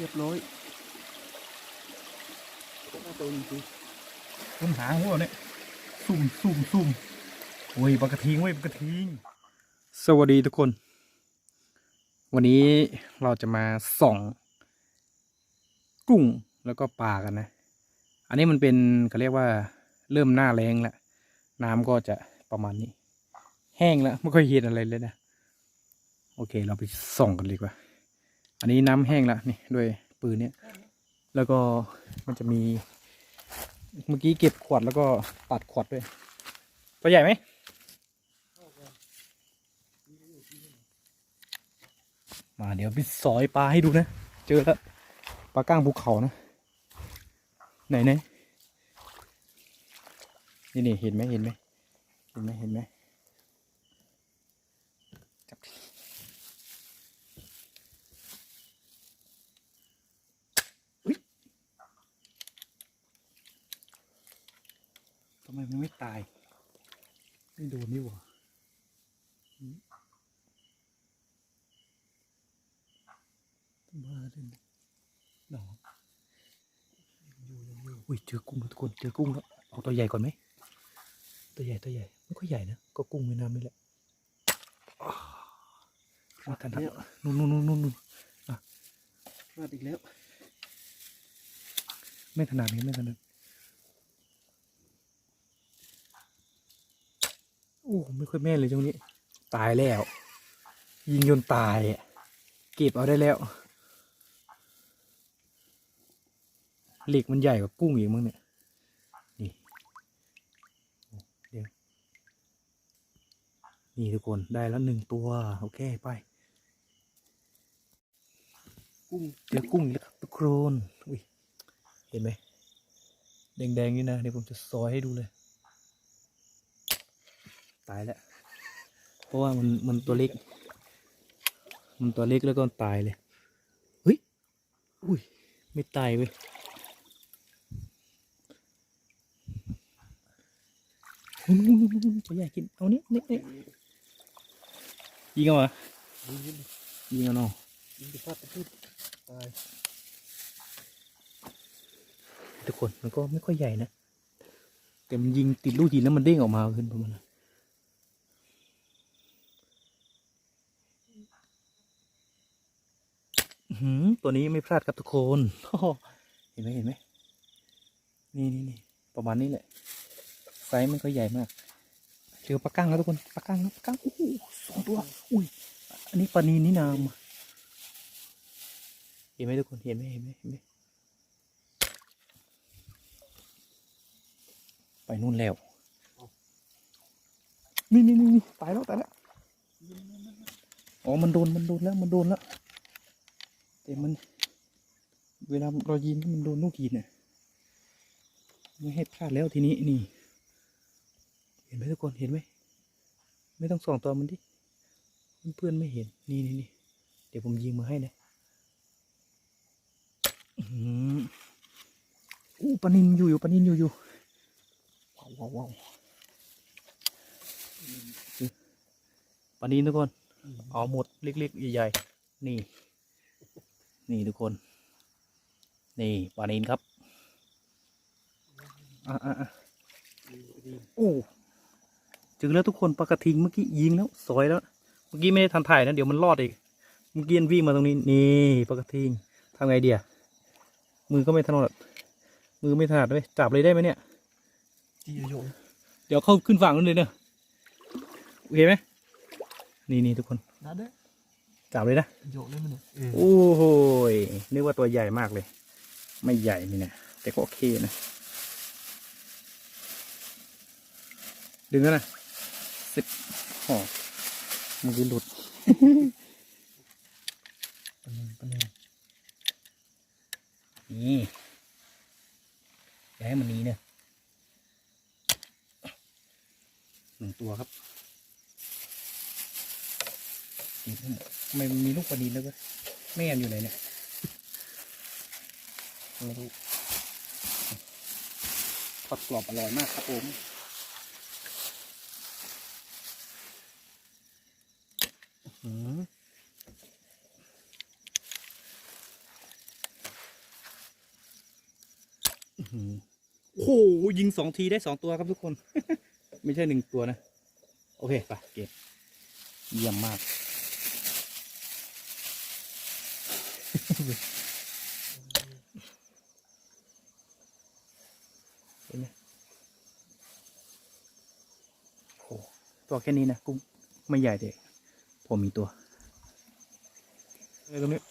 เรียบร้อยน่าตัวจริงต้นหางหัวเนี่ยซุ่มซุ่มซุ่มโอ้ยปลากระทิงเว้ยปลากระทิง สวัสดีทุกคน วันนี้เราจะมาส่อง กุ้งแล้วก็ปลากันนะ อันนี้มันเป็นเขาเรียกว่าเริ่มหน้าแรงแล้วน้ำก็จะประมาณนี้ แห้งแล้วไม่ค่อยเห็นอะไรเลยนะ โอเค เราไปส่องกันดีกว่า อันนี้น้ำแห้งแล้วนี่ด้วยปืนเนี้ยแล้วก็มันจะมี เมื่อกี้เก็บขวดแล้วก็ตัดขวดด้วย ตัวใหญ่ไหมมาเดี๋ยวไปสอยปลาให้ดูนะ เจอแล้วปลาก้างภูเขานะ ไหนไหนนี่นี่เห็นไหมเห็นไหมเห็นไหมเห็นไหมจับดิอุ๊ยทำไมมันไม่ตาย ไม่โดนนี่หว่าอืมบ้าเลยหนออยู่อยู่อยู่อุ้ยเจอกุ้งแล้วทุกคน เจอกุ้งแล้วเอาตัวใหญ่ก่อนไหม ตัวใหญ่ตัวใหญ่ไม่ค่อยใหญ่นะ ก็กุ้งแม่น้ำนี่แหละอ้าวมาทันแล้วนู่นนู่นนู่นนู่นนู่นๆพลาดอีกแล้ว ไม่ถนัดนี่ไม่ถนัดโอ้ ไม่ค่อยแม่นเลยตรงนี้ ตายแล้ว ยิงจนตายอะเก็บเอาได้แล้วเหล็กมันใหญ่กว่ากุ้งอีกมั้งเนี่ยนี่เดี๋ยวนี่ทุกคนได้แล้วหนึ่งตัว โอเคไป กุ้งเจอกุ้งอีกแล้วครับทุกคนอุ้ยเห็นไหมแดงๆนี่นะเดี๋ยวผมจะซอยให้ดูเลย ตายแล้ว เพราะว่ามันมันตัวเล็ก มันตัวเล็กแล้วก็ตายเลยเฮ้ยอุ้ยไม่ตายเว้ยนู่นนู่นนู่นนู่นตัวใหญ่กิน เอาเนี้ยเนี้ยเนี้ยยิงเอาเหรอยิงยิงยิงเอาเนาะยิงไปพลาดไปพูดตายทุกคนมันก็ไม่ค่อยใหญ่นะ แต่มันยิงติดลูกหินแล้วมันเด้งออกมาขึ้นประมาณนั้นอื้อหือ ตัวนี้ไม่พลาดครับทุกคน เห็นไหมเห็นไหมนี่นี่นี่ประมาณนี้แหละ ไซส์มันก็ใหญ่มากเจอปลากั้งแล้วทุกคนปลากั้งปลากั้งโอ้โหสองตัว อุ้ย อันนี้ปลานีนี่นามเห็นไหมทุกคนเห็นไหมเห็นไหมเห็นไหมไปนู่นแล้วนี่นี่นี่นี่ตายแล้วตายแล้วอ๋อมันโดนมันโดนแล้วมันโดนแล้ว แต่มัน เวลาเรายิงมันโดนลูกหินเนี่ยไม่ให้พลาดแล้วทีนี้นี่ เห็นไหมทุกคนเห็นไหมไม่ต้องส่องตัวมันดิเพื่อนไม่เห็นนี่นี่นี่เดี๋ยวผมยิงมาให้นะอื้อหืออู้ปนินอยู่อยู่ปนินอยู่อยู่ว้าวว้าวปนีนทุกคนเอาหมดเล็กๆใหญ่ๆนี่ นี่ทุกคน นี่ปลานีนครับอะอะอะโอ้เจอแล้วทุกคนปลากระทิงเมื่อกี้ยิงแล้วสวยแล้ว เมื่อกี้ไม่ได้ทันถ่ายนะเดี๋ยวมันรอดอีกเมื่อกี้มันวิ่งมาตรงนี้นี่ปลากระทิงทำไงเดียมือก็ไม่ถนัดมือไม่ถนัดด้วยจับเลยได้ไหมเนี่ยจีโยงเดี๋ยวเข้าขึ้นฝั่งนู้นเลยเนอะโอเคไหมนี่นี่ทุกคนนัดเด้อ จับเลยนะโยกเลยมันเนี่ยเออโอ้โหยนึกว่าตัวใหญ่มากเลย ไม่ใหญ่นี่นะแต่ก็โอเคนะ ดึงแล้วนะสิบห่อมือหลุดปนนึงปนนึงนี่อย่าให้มันหนีเนี่ยหนึ่งตัวครับนี่ทำ ไม่มีลูกประดินแล้วก็แม่อยู่ไหนเนี่ยไม่รู้ทอดกรอบอร่อยมากครับผมโอ้โหยิงสองทีได้สองตัวครับทุกคน ไม่ใช่หนึ่งตัวนะ โอเค ไป เก็บ เยี่ยมมาก เห็นไหมโอ้ตัวแค่นี้นะกุ้งไม่ใหญ่เด็กผมมีตัวตรงนี้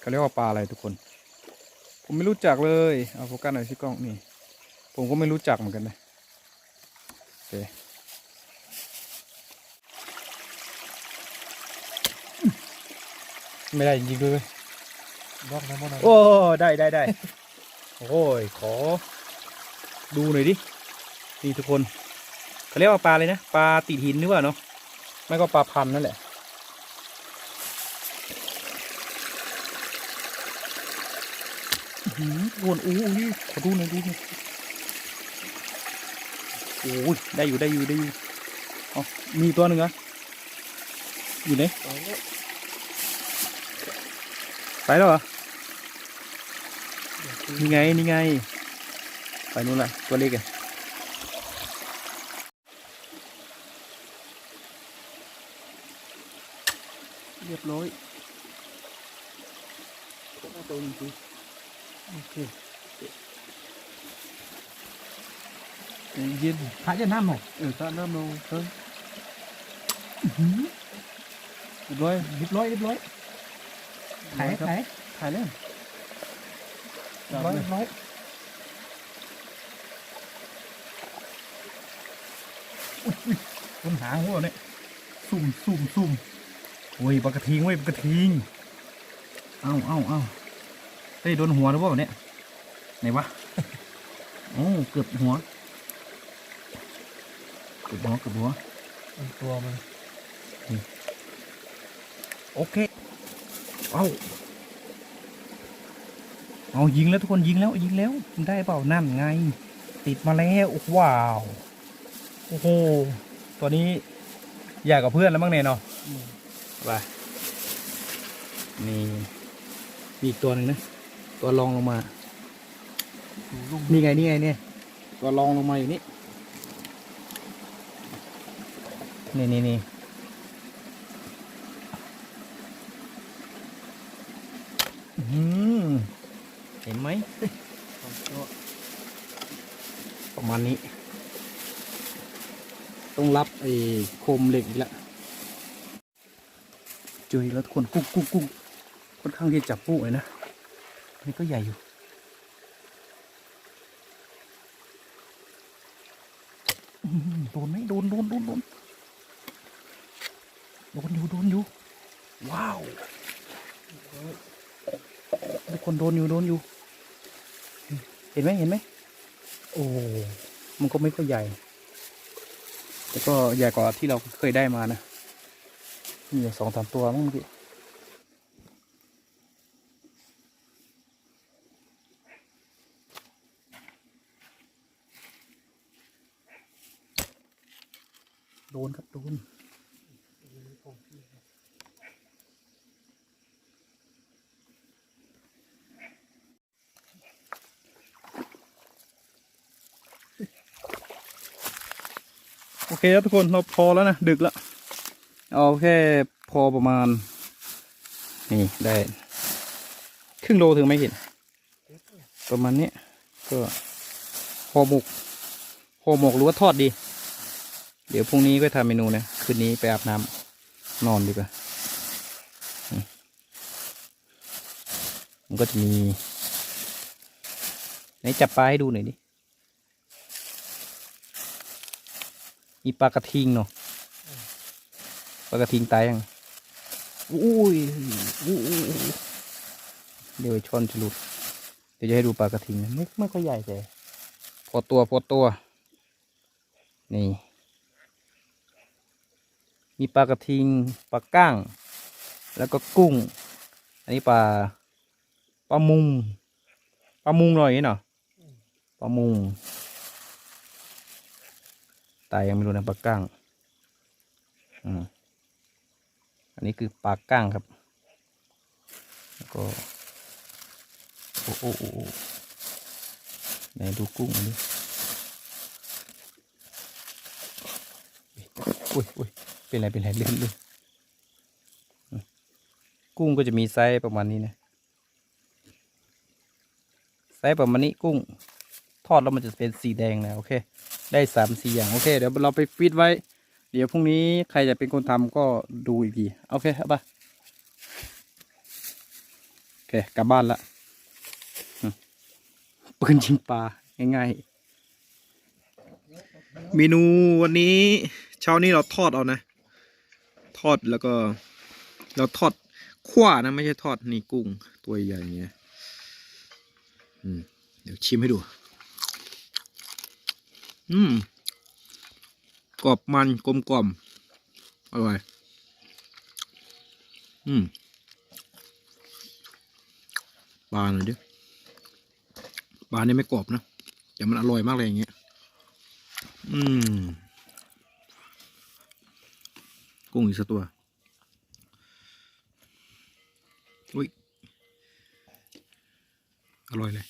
เขาเรียกว่าปลาอะไรทุกคน ผมไม่รู้จักเลยเอาโฟกัสหน่อยสิกล้องนี่ ผมก็ไม่รู้จักเหมือนกันนะโอเค ไม่ได้จริงๆด้วยเวยรอบน้ำมันโอ้ได้ได้ได้ โอ้ยขอ ดูหน่อยดินี่ทุกคนเขาเรียกว่าปลาเลยนะปลาติดหินหรือเปล่าเนาะไม่ก็ปลาพันธุ์นั่นแหละอื้อหือทุกคนอู้ยขอดูหน่อยดูหน่อยโอ้ยได้อยู่ได้อยู่ได้อยู่อ๋อมีตัวหนึ่งเหรออยู่ไหนตายแล้ว ไปแล้วเหรอ นี่ไง นี่ไง ไปนู่นละตัวเล็กอะเรียบร้อยตัวจริงโอเคเย็นพระจะน้ำหรอเออตาน้ำลงเพิ่มเรียบร้อยเรียบร้อยเรียบร้อย ถ่ายครับถ่ายถ่ายแล้วเรียบร้อยเรียบร้อยอุ๊ยอุ๊ยคนหางหัวเนี่ยซุ่มซุ่มซุ่มโอ้ยปลากระทิงเว้ยปลากระทิงเอ้าเอ้าเอ้าเฮ้ยโดนหัวหรือเปล่าเนี่ยไหนวะโอ้เกือบหัวเกือบหัวเกือบหัวมันตัวมันโอเค เอาเอายิงแล้วทุกคนยิงแล้วยิงแล้วได้เปล่านั่นไง ติดมาแล้วว้าวโอ้โหตัวนี้อยากกับเพื่อนแล้วมั้งเนี่ยเนาะอืมไปนี่มีอีกตัวหนึ่งนะตัวรองลงมาดูลุ่มนี่ไงนี่ไงเนี่ยตัวรองลงมาอยู่นี่นี่นี่นี่อื้อหือ เห็นไหมประมาณนี้ ต้องรับไอ้โคมเหล็กอีกแล้วเจอแล้วทุกคนกุ้งกุ้งกุ้งค่อนข้างที่จะจับปูเลยนะนี่ก็ใหญ่อยู่โดนไหมโดนโดนโดนโดนโดนอยู่โดนอยู่ว้าว ทุกคนโดนอยู่โดนอยู่ เห็นไหมเห็นไหมโอ้มันก็ไม่ค่อยใหญ่ แต่ก็ใหญ่กว่าที่เราเคยได้มานะมีสองสามตัวมั้งเมื่อกี้โดนครับโดน โอเคครับทุกคนเราพอแล้วนะ ดึกแล้วเอาแค่พอประมาณ นี่ได้ ครึ่งโลถึงไม่เห็นประมาณนี้ก็ห่อหมกห่อหมกหรือว่าทอดดี เดี๋ยวพรุ่งนี้ก็ทำเมนูนะคืนนี้ไปอาบน้ำนอนดีกว่ามมันก็จะมีไหนจับปลาให้ดูหน่อยดิ มีปลากระทิงเนาะปลากระทิงตายยังอุ้ยอุ้ยอุ้ยอุ้ยเดี๋ยวไอ้ช้อนจะหลุดเดี๋ยวจะให้ดูปลากระทิงนะไม่ไม่ค่อยใหญ่แต่พอตัวพอตัว นี่ มีปลากระทิงปลาก้าง แล้วก็กุ้ง อันนี้ปลาปลามุงปลามุงหน่อยนี่เนาะปลามุง ตายยังไม่รู้นะปลาก้างอืมอันนี้คือปลาก้างครับ แล้วก็โอ้โอ้โอ้ไหนดูกุ้งอันนี้อุ้ยอุ้ยเป็นไรเป็นไรเลื่อนลื่อืมกุ้งก็จะมีไซส์ประมาณนี้นะไซส์ประมาณนี้กุ้ง ทอดแล้วมันจะเป็นสีแดงนะโอเค ได้สามสี่อย่างโอเค เดี๋ยวเราไปฟีดไว้ เดี๋ยวพรุ่งนี้ใครจะเป็นคนทำก็ดูอีกทีโอเคเอาปโอเคกลับบ้านละปืนยิงปลาง่ายๆเมนูวันนี้เช้านี้เราทอดเอานะ ทอดแล้วก็ เราทอดขั้วนะ ไม่ใช่ทอดนี่กุ้งตัวใหญ่อย่างเงี้ยเดี๋ยวชิมให้ดู อืมกรอบมันกลมกล่อมอร่อย อืมปลาหน่อยดิปลาเนี่ไม่กรอบนะแต่มันอร่อยมากเลยอย่างเงี้ย อืม กุ้งอีกสักตัว อุ้ย อร่อยเลย